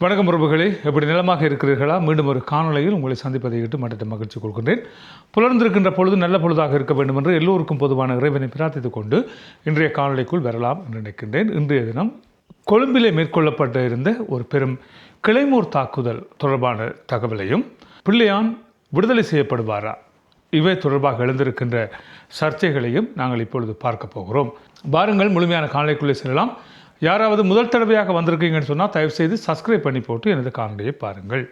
வணக்கம் உறவுகளே. எப்படி நிலமாக இருக்கிறீர்களா? மீண்டும் ஒரு காணொலியில் உங்களை சந்திப்பதை இட்டு மற்ற மகிழ்ச்சி கொள்கின்றேன். புலர்ந்திருக்கின்ற பொழுது நல்ல பொழுதாக இருக்க வேண்டும் என்று எல்லோருக்கும் பொதுவான இறைவனை பிரார்த்தித்துக் கொண்டு இன்றைய காணொலிக்குள் வரலாம் என்று நினைக்கின்றேன். இன்றைய தினம் கொழும்பிலே மேற்கொள்ளப்பட்டு இருந்த ஒரு பெரும் கிளைமூர் தாக்குதல் தொடர்பான தகவலையும் பிள்ளையான் விடுதலை செய்யப்படுவாரா? இவை தொடர்பாக எழுந்திருக்கின்ற சர்ச்சைகளையும் நாங்கள் இப்பொழுது பார்க்க போகிறோம். வாருங்கள் முழுமையான காணொலிக்குள்ளே செல்லலாம். யாராவது முதல் தடவையாக வந்திருக்கீங்கன்னு சொன்னால் தயவுசெய்து சப்ஸ்கிரைப் பண்ணி போட்டு எனது காணொலியை பாருங்கள்.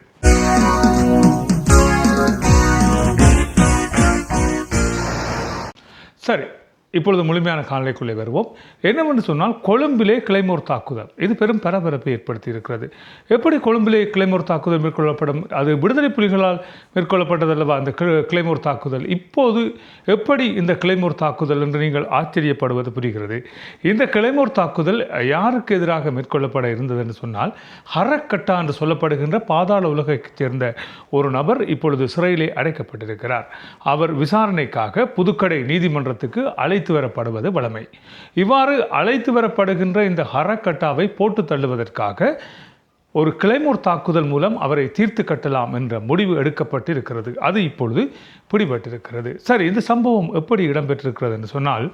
சரி இப்பொழுது முழுமையான காணொலிக்குள்ளே வருவோம். என்னவென்று சொன்னால் கொழும்பிலே கிளைமோர் தாக்குதல். இது பெரும் பரபரப்பை ஏற்படுத்தி இருக்கிறது எப்படி கொழும்பிலே கிளைமோர் தாக்குதல் மேற்கொள்ளப்படும்? அது விடுதலை புலிகளால் மேற்கொள்ளப்பட்டதல்லவா அந்த கி- கிளைமோர் தாக்குதல். இப்போது எப்படி இந்த கிளைமோர் தாக்குதல் என்று நீங்கள் ஆச்சரியப்படுவது புரிகிறது. இந்த கிளைமோர் தாக்குதல் யாருக்கு எதிராக மேற்கொள்ளப்பட இருந்தது என்று சொன்னால் ஹரக்கட்டா என்று சொல்லப்படுகின்ற பாதாள உலகைச் சேர்ந்த ஒரு நபர் இப்பொழுது சிறையிலே அடைக்கப்பட்டிருக்கிறார். அவர் விசாரணைக்காக புதுக்கடை நீதிமன்றத்துக்கு அழைத்து வரப்படுவது வழமை இவ்வாறு அழைத்து வரப்படுகின்ற இந்த ஹரக்கட்டாவை போட்டு தள்ளுவதற்காக ஒரு கிளைமூர் தாக்குதல் மூலம் அவரை தீர்த்து கட்டலாம் என்ற முடிவு எடுக்கப்பட்டிருக்கிறது. அது இப்பொழுது பிடிபட்டிருக்கிறது. சரி இந்த சம்பவம் எப்படி இடம்பெற்றிருக்கிறது என்று சொன்னால்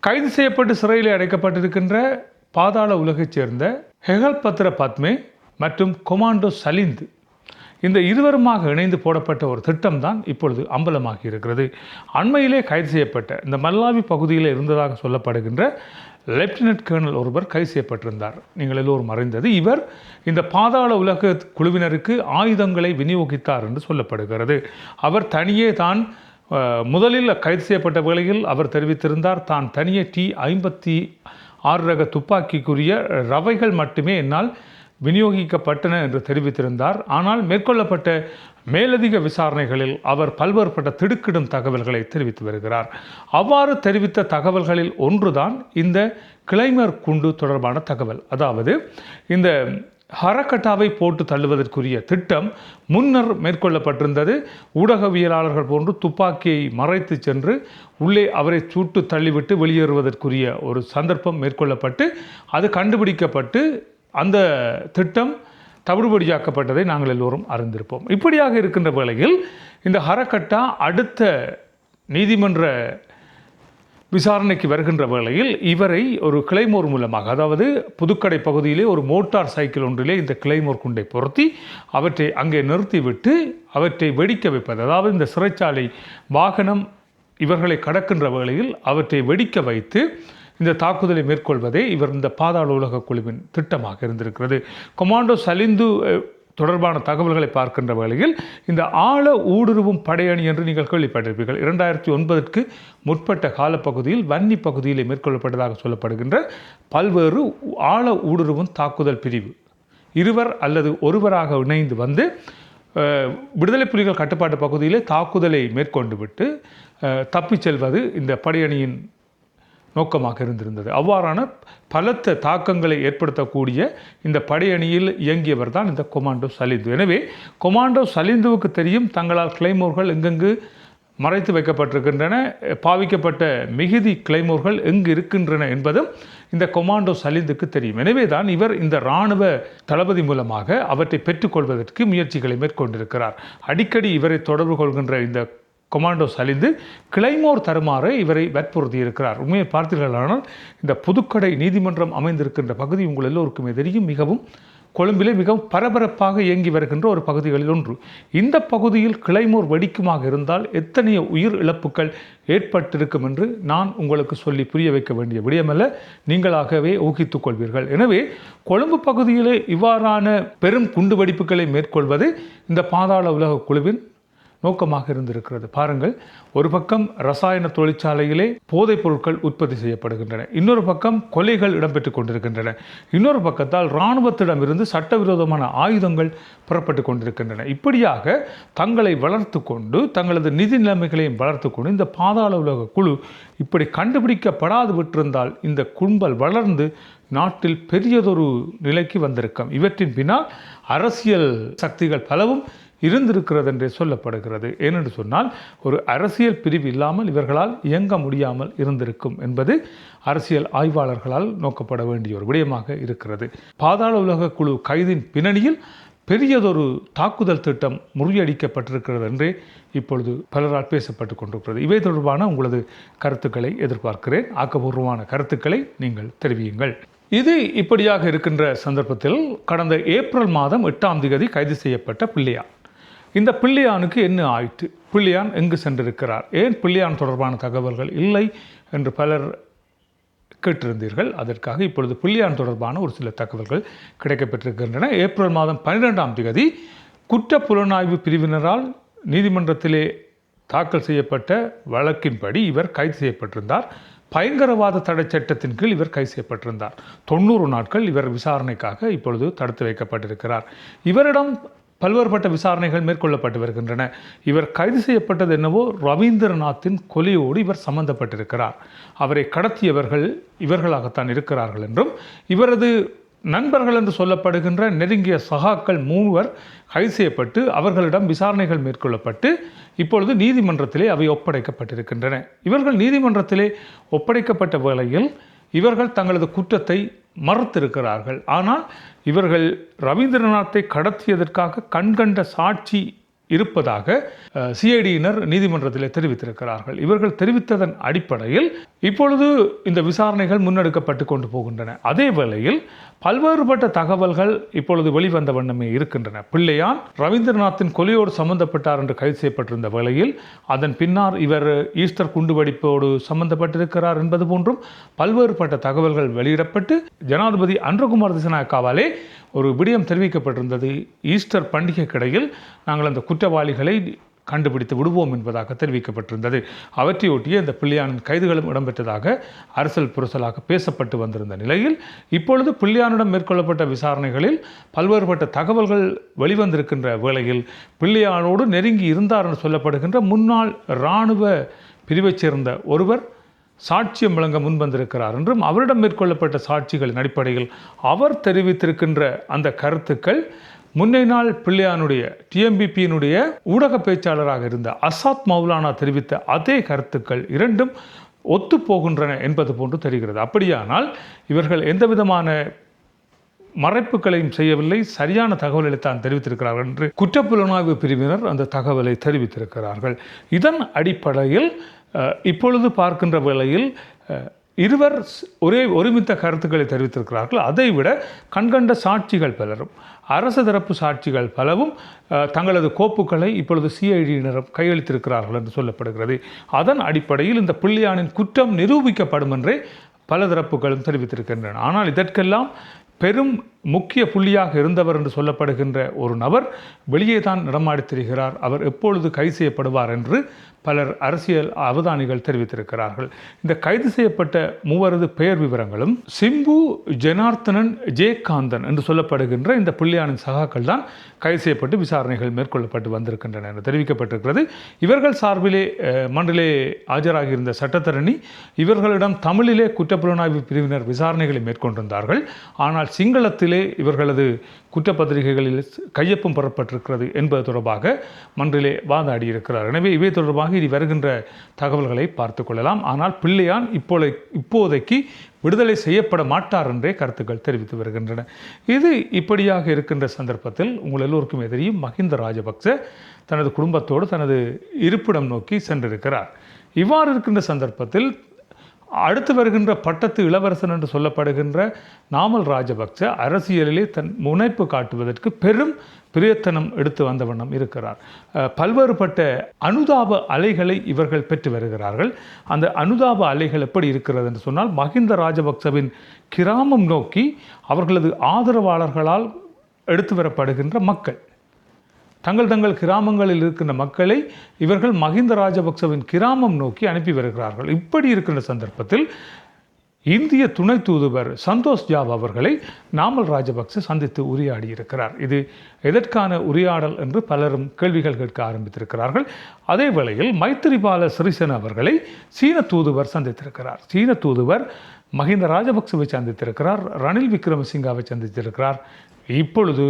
கைது செய்யப்பட்டு சிறையில் அடைக்கப்பட்டிருக்கின்ற பாதாள உலகைச் சேர்ந்த ஹெகல் பத்ர பத்மே மற்றும் கொமாண்டோ சலிந்து இந்த இருவருமாக இணைந்து போடப்பட்ட ஒரு திட்டம் தான் இப்பொழுது அம்பலமாகி இருக்கிறது அண்மையிலே கைது செய்யப்பட்ட இந்த மல்லாவி பகுதியில் இருந்ததாக சொல்லப்படுகின்ற லெப்டினன்ட் கேர்னல் ஒருவர் கைது செய்யப்பட்டிருந்தார். நீங்கள் எல்லோரும் அறிந்தது இவர் இந்த பாதாள உலக குழுவினருக்கு ஆயுதங்களை விநியோகித்தார் என்று சொல்லப்படுகிறது. அவர் தனியே தான் முதலில் கைது செய்யப்பட்ட வேளையில் அவர் தெரிவித்திருந்தார் தான் தனியே டி ஐம்பத்தி ஆறு ரக துப்பாக்கிக்குரிய ரவைகள் மட்டுமே என்னால் விநியோகிக்கப்பட்டன என்று தெரிவித்திருந்தார். ஆனால் மேற்கொள்ளப்பட்ட மேலதிக விசாரணைகளில் அவர் பல்வேறுபட்ட திடுக்கிடும் தகவல்களை தெரிவித்து வருகிறார். அவ்வாறு தெரிவித்த தகவல்களில் ஒன்றுதான் இந்த கிளைமர் குண்டு தொடர்பான தகவல். அதாவது இந்த ஹரக்கட்டாவை போட்டு தள்ளுவதற்குரிய திட்டம் முன்னர் மேற்கொள்ளப்பட்டிருந்தது. ஊடகவியலாளர்கள் போன்று துப்பாக்கியை மறைத்து சென்று உள்ளே அவரை சூட்டு தள்ளிவிட்டு வெளியேறுவதற்குரிய ஒரு சந்தர்ப்பம் மேற்கொள்ளப்பட்டு அது கண்டுபிடிக்கப்பட்டு அந்த திட்டம் தவிடுபடியாக்கப்பட்டதை நாங்கள் எல்லோரும் அறிந்திருப்போம். இப்படியாக இருக்கின்ற வேளையில் இந்த ஹரக்கட்டா அடுத்த நீதிமன்ற விசாரணைக்கு வருகின்ற வேளையில் இவரை ஒரு கிளைமோர் மூலமாக அதாவது புதுக்கடை பகுதியிலே ஒரு மோட்டார் சைக்கிள் ஒன்றிலே இந்த கிளைமோர் குண்டை பொருத்தி அவற்றை அங்கே நிறுத்திவிட்டு அவற்றை வெடிக்க வைப்பது அதாவது இந்த சிறைச்சாலை வாகனம் இவர்களை கடக்கின்ற வேளையில் அவற்றை வெடிக்க வைத்து இந்த தாக்குதலை மேற்கொள்வதே இவர் இந்த பாதாள உலக குழுவின் திட்டமாக இருந்திருக்கிறது. கொமாண்டோ சலிந்து தொடர்பான தகவல்களை பார்க்கின்ற வேளையில் இந்த ஆழ ஊடுருவும் படையணி என்று நீங்கள் கேள்விப்பட்டிருப்பீர்கள். இரண்டாயிரத்தி ஒன்பதற்கு முற்பட்ட காலப்பகுதியில் வன்னி பகுதியிலே மேற்கொள்ளப்பட்டதாக சொல்லப்படுகின்ற பல்வேறு ஆழ ஊடுருவும் தாக்குதல் பிரிவு. இருவர் அல்லது ஒருவராக இணைந்து வந்து விடுதலை புலிகள் கட்டுப்பாட்டு பகுதியிலே தாக்குதலை மேற்கொண்டு விட்டு தப்பிச் செல்வது இந்த படையணியின் நோக்கமாக இருந்திருந்தது. அவ்வாறான பலத்த தாக்கங்களை ஏற்படுத்தக்கூடிய இந்த படையணியில் இயங்கியவர் தான் இந்த கொமாண்டோ சலிந்து. எனவே கொமாண்டோ சலிந்துவுக்கு தெரியும் தங்களால் கிளைமோர்கள் எங்கெங்கு மறைத்து வைக்கப்பட்டிருக்கின்றன பாவிக்கப்பட்ட மிகுதி கிளைமோர்கள் எங்கு இருக்கின்றன என்பதும் இந்த கொமாண்டோ சலிந்துக்கு தெரியும். எனவே தான் இவர் இந்த இராணுவ தளபதி மூலமாக அவற்றை பெற்றுக்கொள்வதற்கு முயற்சிகளை மேற்கொண்டிருக்கிறார். அடிக்கடி இவரை தொடர்பு கொள்கின்ற இந்த கொமாண்டோஸ் அழிந்து கிளைமோர் தருமாறு இவரை வற்புறுத்தி இருக்கிறார் உண்மையை பார்த்தீர்களானால் இந்த புதுக்கடை நீதிமன்றம் அமைந்திருக்கின்ற பகுதி உங்கள் எல்லோருக்குமே தெரியும். மிகவும் கொழும்பிலே மிகவும் பரபரப்பாக இயங்கி வருகின்ற ஒரு பகுதிகளில் ஒன்று. இந்த பகுதியில் கிளைமோர் வெடிக்குமாக இருந்தால் எத்தனைய உயிர் இழப்புகள் ஏற்பட்டிருக்கும் என்று நான் உங்களுக்கு சொல்லி புரிய வைக்க வேண்டிய விடயமல்ல. நீங்களாகவே ஊகித்துக் கொள்வீர்கள். எனவே கொழும்பு பகுதியிலே இவ்வாறான பெரும் குண்டுவெடிப்புகளை மேற்கொள்வது இந்த பாதாள உலக குழுவின் நோக்கமாக இருந்திருக்கிறது. பாருங்கள் ஒரு பக்கம் ரசாயன தொழிற்சாலையிலே போதைப் பொருட்கள் உற்பத்தி செய்யப்படுகின்றன. இன்னொரு பக்கம் கொலைகள் இடம்பெற்றுக் கொண்டிருக்கின்றன. இன்னொரு பக்கத்தால் இராணுவத்திடமிருந்து சட்டவிரோதமான ஆயுதங்கள் புறப்பட்டு கொண்டிருக்கின்றன. இப்படியாக தங்களை வளர்த்து கொண்டு தங்களது நிதி நிலைமைகளையும் வளர்த்து கொண்டு இந்த பாதாள உலக குழு இப்படி கண்டுபிடிக்கப்படாது விட்டிருந்தால் இந்த கும்பல் வளர்ந்து நாட்டில் பெரியதொரு நிலைக்கு வந்திருக்கும். இவற்றின் பின்னால் அரசியல் சக்திகள் பலவும் இருந்திருக்கிறது என்றே சொல்லப்படுகிறது. ஏனென்று சொன்னால் ஒரு அரசியல் பிரிவு இல்லாமல் இவர்களால் இயங்க முடியாமல் இருந்திருக்கும் என்பது அரசியல் ஆய்வாளர்களால் நோக்கப்பட வேண்டிய ஒரு விடயமாக இருக்கிறது. பாதாள உலக குழு கைதின் பின்னணியில் பெரியதொரு தாக்குதல் திட்டம் முறியடிக்கப்பட்டிருக்கிறது என்றே இப்பொழுது பலரால் பேசப்பட்டு கொண்டிருக்கிறது. இவை தொடர்பான உங்களது கருத்துக்களை எதிர்பார்க்கிறேன். ஆக்கப்பூர்வமான கருத்துக்களை நீங்கள் தெரிவியுங்கள். இது இப்படியாக இருக்கின்ற சந்தர்ப்பத்தில் கடந்த ஏப்ரல் மாதம் எட்டாம் தேதி கைது செய்யப்பட்ட பிள்ளையா இந்த பிள்ளையானுக்கு என்ன ஆயிற்று? பிள்ளையான் எங்கு சென்றிருக்கிறார்? ஏன் பிள்ளையான் தொடர்பான தகவல்கள் இல்லை என்று பலர் கேட்டிருந்தீர்கள்? அதற்காக இப்பொழுது பிள்ளையான் தொடர்பான ஒரு சில தகவல்கள் கிடைக்கப்பெற்றிருக்கின்றன ஏப்ரல் மாதம் பன்னிரெண்டாம் தேதி குற்ற புலனாய்வு பிரிவினரால் நீதிமன்றத்திலே தாக்கல் செய்யப்பட்ட வழக்கின்படி இவர் கைது செய்யப்பட்டிருந்தார். பயங்கரவாத தடை சட்டத்தின் கீழ் இவர் கைது செய்யப்பட்டிருந்தார். தொண்ணூறு நாட்கள் இவர் விசாரணைக்காக இப்பொழுது தடுத்து வைக்கப்பட்டிருக்கிறார். இவரிடம் பல்வேறுபட்ட விசாரணைகள் மேற்கொள்ளப்பட்டு வருகின்றன. இவர் கைது செய்யப்பட்டது என்னவோ ரவீந்திரநாத்தின் கொலையோடு இவர் சம்பந்தப்பட்டிருக்கிறார். அவரை கடத்தியவர்கள் இவர்களாகத்தான் இருக்கிறார்கள் என்றும் இவரது நண்பர்கள் என்று சொல்லப்படுகின்ற நெருங்கிய சகாக்கள் மூவர் கைது செய்யப்பட்டு அவர்களிடம் விசாரணைகள் மேற்கொள்ளப்பட்டு இப்பொழுது நீதிமன்றத்திலே அவை ஒப்படைக்கப்பட்டிருக்கின்றன. இவர்கள் நீதிமன்றத்திலே ஒப்படைக்கப்பட்ட வேளையில் இவர்கள் தங்களது குற்றத்தை மறுத்திருக்கிறார்கள். ஆனால் இவர்கள் ரவீந்திரநாத்தை கடத்தியதற்காக கண்கண்ட சாட்சி இருப்பதாக சிஐடியினர் நீதிமன்றத்தில் தெரிவித்திருக்கிறார்கள். இவர்கள் தெரிவித்ததன் அடிப்படையில் இப்பொழுது இந்த விசாரணைகள் முன்னெடுக்கப்பட்டு கொண்டு போகின்றன. அதே வேளையில் பல்வேறுபட்ட தகவல்கள் இப்பொழுது வெளிவந்த வண்ணமே இருக்கின்றன. பிள்ளையான் ரவீந்திரநாத்தின் கொலையோடு சம்பந்தப்பட்டார் என்று கைது செய்யப்பட்டிருந்த வேளையில் அதன் பின்னால் இவர் ஈஸ்டர் குண்டுவெடிப்போடு சம்பந்தப்பட்டிருக்கிறார் என்பது போன்றும் பல்வேறுபட்ட தகவல்கள் வெளியிடப்பட்டு ஜனாதிபதி அன்றகுமார் திசநாயக்காவாலே ஒரு விடயம் தெரிவிக்கப்பட்டிருந்தது. ஈஸ்டர் பண்டிகைக்கிடையில் நாங்கள் அந்த குற்றவாளிகளை கண்டுபிடித்து விடுவோம் என்பதாக தெரிவிக்கப்பட்டிருந்தது. அவற்றையொட்டிய இந்த பிள்ளையானின் கைதுகளும் இடம்பெற்றதாக அரசியல் புரசலாக பேசப்பட்டு வந்திருந்த நிலையில் இப்பொழுது பிள்ளையானிடம் மேற்கொள்ளப்பட்ட விசாரணைகளில் பல்வேறுபட்ட தகவல்கள் வெளிவந்திருக்கின்ற வேளையில் பிள்ளையானோடு நெருங்கி இருந்தார் என்று சொல்லப்படுகின்ற முன்னாள் இராணுவ பிரிவைச் சேர்ந்த ஒருவர் சாட்சியம் வழங்க முன்வந்திருக்கிறார் என்றும் அவரிடம் மேற்கொள்ளப்பட்ட சாட்சிகளின் அடிப்படையில் அவர் தெரிவித்திருக்கின்ற அந்த கருத்துக்கள் முன்னை நாள் பிள்ளையானுடைய டிஎம்பிபியினுடைய ஊடக பேச்சாளராக இருந்த அசாத் மௌலானா தெரிவித்த அதே கருத்துக்கள் இரண்டும் ஒத்துப்போகின்றன என்பது போன்று தெரிகிறது. அப்படியானால் இவர்கள் எந்த விதமான மறைப்புகளையும் செய்யவில்லை. சரியான தகவல்களை தான் தெரிவித்திருக்கிறார்கள் என்று குற்றப்புலனாய்வு பிரிவினர் அந்த தகவலை தெரிவித்திருக்கிறார்கள். இதன் அடிப்படையில் இப்பொழுது பார்க்கின்ற வேளையில் இருவர் ஒரே ஒருமித்த கருத்துக்களை தெரிவித்திருக்கிறார்கள். அதை விட கண்கண்ட சாட்சிகள் பலரும் அரசு தரப்பு சாட்சிகள் பலவும் தங்களது கோப்புகளை இப்பொழுது சிஐடியினரும் கையளித்திருக்கிறார்கள் என்று சொல்லப்படுகிறது. அதன் அடிப்படையில் இந்த பிள்ளையானின் குற்றம் நிரூபிக்கப்படும் என்றே பல தரப்புகளும் தெரிவித்திருக்கின்றன. ஆனால் இதற்கெல்லாம் பெரும் முக்கிய புள்ளியாக இருந்தவர் என்று சொல்லப்படுகின்ற ஒரு நபர் வெளியே தான் நடமாடி திரிகிறார் அவர் எப்பொழுது கைது செய்யப்படுவார் என்று பலர் அரசியல் அவதானிகள் தெரிவித்திருக்கிறார்கள். இந்த கைது செய்யப்பட்ட மூவரது பெயர் விவரங்களும் சிம்பு ஜனார்த்தனன் ஜெயகாந்தன் என்று சொல்லப்படுகின்ற இந்த புள்ளியானின் சகாக்கள் தான் கைது செய்யப்பட்டு விசாரணைகள் மேற்கொள்ளப்பட்டு வந்திருக்கின்றன என்று தெரிவிக்கப்பட்டிருக்கிறது. இவர்கள் சார்பிலே மண்டலே ஆஜராகியிருந்த சட்டத்தரணி இவர்களிடம் தமிழிலே குற்றப்புலனாய்வு பிரிவினர் விசாரணைகளை மேற்கொண்டிருந்தார்கள். ஆனால் சிங்களத்திலே இவர்களது குற்றப்பத்திரிகைகளில் கையொப்பம் பெறப்பட்டிருக்கிறது என்பது தொடர்பாக மன்றிலே வாதாடியிருக்கிறார். எனவே இவை தொடர்பாக இனி வருகின்ற தகவல்களை பார்த்து கொள்ளலாம். ஆனால் பிள்ளையான் இப்போதை இப்போதைக்கு விடுதலை செய்யப்பட மாட்டார் என்றே கருத்துக்கள் தெரிவித்து வருகின்றன. இது இப்படியாக இருக்கின்ற சந்தர்ப்பத்தில் உங்கள் எல்லோருக்குமே தெரியும் மஹிந்த ராஜபக்ச தனது குடும்பத்தோடு தனது இருப்பிடம் நோக்கி சென்றிருக்கிறார். இவ்வாறு இருக்கின்ற சந்தர்ப்பத்தில் அடுத்து வருகின்ற பட்டத்து இளவரசன் என்று சொல்லப்படுகின்ற நாமல் ராஜபக்ச அரசியலிலே தன் முனைப்பு காட்டுவதற்கு பெரும் பிரயத்தனம் எடுத்து வந்த வண்ணம் இருக்கிறார். பல்வேறுபட்ட அனுதாப அலைகளை இவர்கள் பெற்று வருகிறார்கள். அந்த அனுதாப அலைகள் எப்படி இருக்கிறது என்று சொன்னால் மஹிந்த ராஜபக்சவின் கிராமம் நோக்கி அவர்களது ஆதரவாளர்களால் எடுத்து வரப்படுகின்ற மக்கள். தங்கள் தங்கள் கிராமங்களில் இருக்கின்ற மக்களை இவர்கள் மஹிந்த ராஜபக்சவின் கிராமம் நோக்கி அனுப்பி வருகிறார்கள். இப்படி இருக்கின்ற சந்தர்ப்பத்தில் இந்திய துணை தூதுவர் சந்தோஷ் ஜாப் அவர்களை நாமல் ராஜபக்ச சந்தித்து உரையாடி இருக்கிறார். இது எதற்கான உரையாடல் என்று பலரும் கேள்விகள் கேட்க ஆரம்பித்திருக்கிறார்கள். அதே வேளையில் மைத்திரிபால சிறிசேன அவர்களை சீன தூதுவர் சந்தித்திருக்கிறார். சீன தூதுவர் மஹிந்த ராஜபக்சவை சந்தித்திருக்கிறார். ரணில் விக்ரமசிங்காவை சந்தித்திருக்கிறார். இப்பொழுது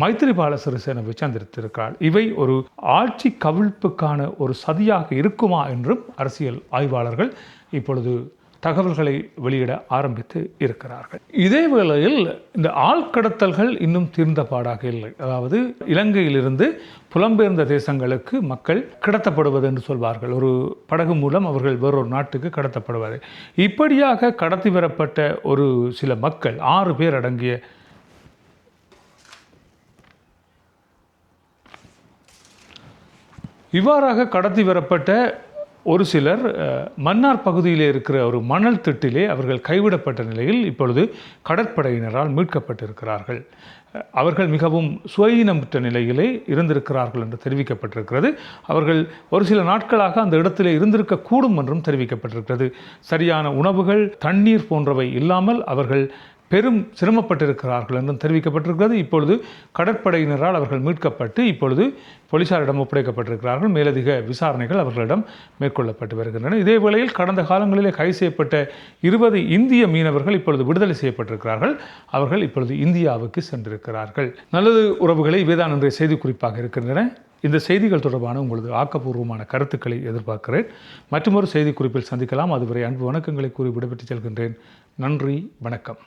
மைத்திரிபால சிறிசேனவை சந்தித்திருக்கிறார் இவை ஒரு ஆட்சி கவிழ்ப்புக்கான ஒரு சதியாக இருக்குமா என்றும் அரசியல் ஆய்வாளர்கள் இப்பொழுது தகவல்களை வெளியிட ஆரம்பித்து இருக்கிறார்கள். இதே வேளையில் இந்த ஆழ்கடத்தல்கள் இன்னும் தீர்ந்த பாடாக இல்லை. அதாவது இலங்கையிலிருந்து புலம்பெயர்ந்த தேசங்களுக்கு மக்கள் கடத்தப்படுவது என்று சொல்வார்கள். ஒரு படகு மூலம் அவர்கள் வேறொரு நாட்டுக்கு கடத்தப்படுவது. இப்படியாக கடத்தி வரப்பட்ட ஒரு சில மக்கள் ஆறு பேர் அடங்கிய இவ்வாறாக கடத்தி வரப்பட்ட ஒரு சிலர் மன்னார் பகுதியிலே இருக்கிற ஒரு மணல் திட்டிலே அவர்கள் கைவிடப்பட்ட நிலையில் இப்பொழுது கடற்படையினரால் மீட்கப்பட்டிருக்கிறார்கள். அவர்கள் மிகவும் சுயநமுற்ற நிலையிலே இருந்திருக்கிறார்கள் என்று தெரிவிக்கப்பட்டிருக்கிறது. அவர்கள் ஒரு சில நாட்களாக அந்த இடத்திலே இருந்திருக்கக்கூடும் என்றும் தெரிவிக்கப்பட்டிருக்கிறது. சரியான உணவுகள் தண்ணீர் போன்றவை இல்லாமல் அவர்கள் பெரும் சிரமப்பட்டிருக்கிறார்கள் என்றும் தெரிவிக்கப்பட்டிருக்கிறது. இப்பொழுது கடற்படையினரால் அவர்கள் மீட்கப்பட்டு இப்பொழுது போலீசாரிடம் ஒப்படைக்கப்பட்டிருக்கிறார்கள். மேலதிக விசாரணைகள் அவர்களிடம் மேற்கொள்ளப்பட்டு வருகின்றன. இதே வேளையில் கடந்த காலங்களிலே கைது செய்யப்பட்ட இருபது இந்திய மீனவர்கள் இப்பொழுது விடுதலை செய்யப்பட்டிருக்கிறார்கள். அவர்கள் இப்பொழுது இந்தியாவுக்கு சென்றிருக்கிறார்கள். நல்லது உறவுகளை இவைதான் இன்றைய செய்தி குறிப்பாக இருக்கின்றன. இந்த செய்திகள் தொடர்பான உங்களது ஆக்கப்பூர்வமான கருத்துக்களை எதிர்பார்க்கிறேன். மற்றொரு செய்தி குறிப்பில் சந்திக்கலாம். அதுவரை அன்பு வணக்கங்களை கூறி விடைபெற்று செல்கின்றேன். நன்றி வணக்கம்.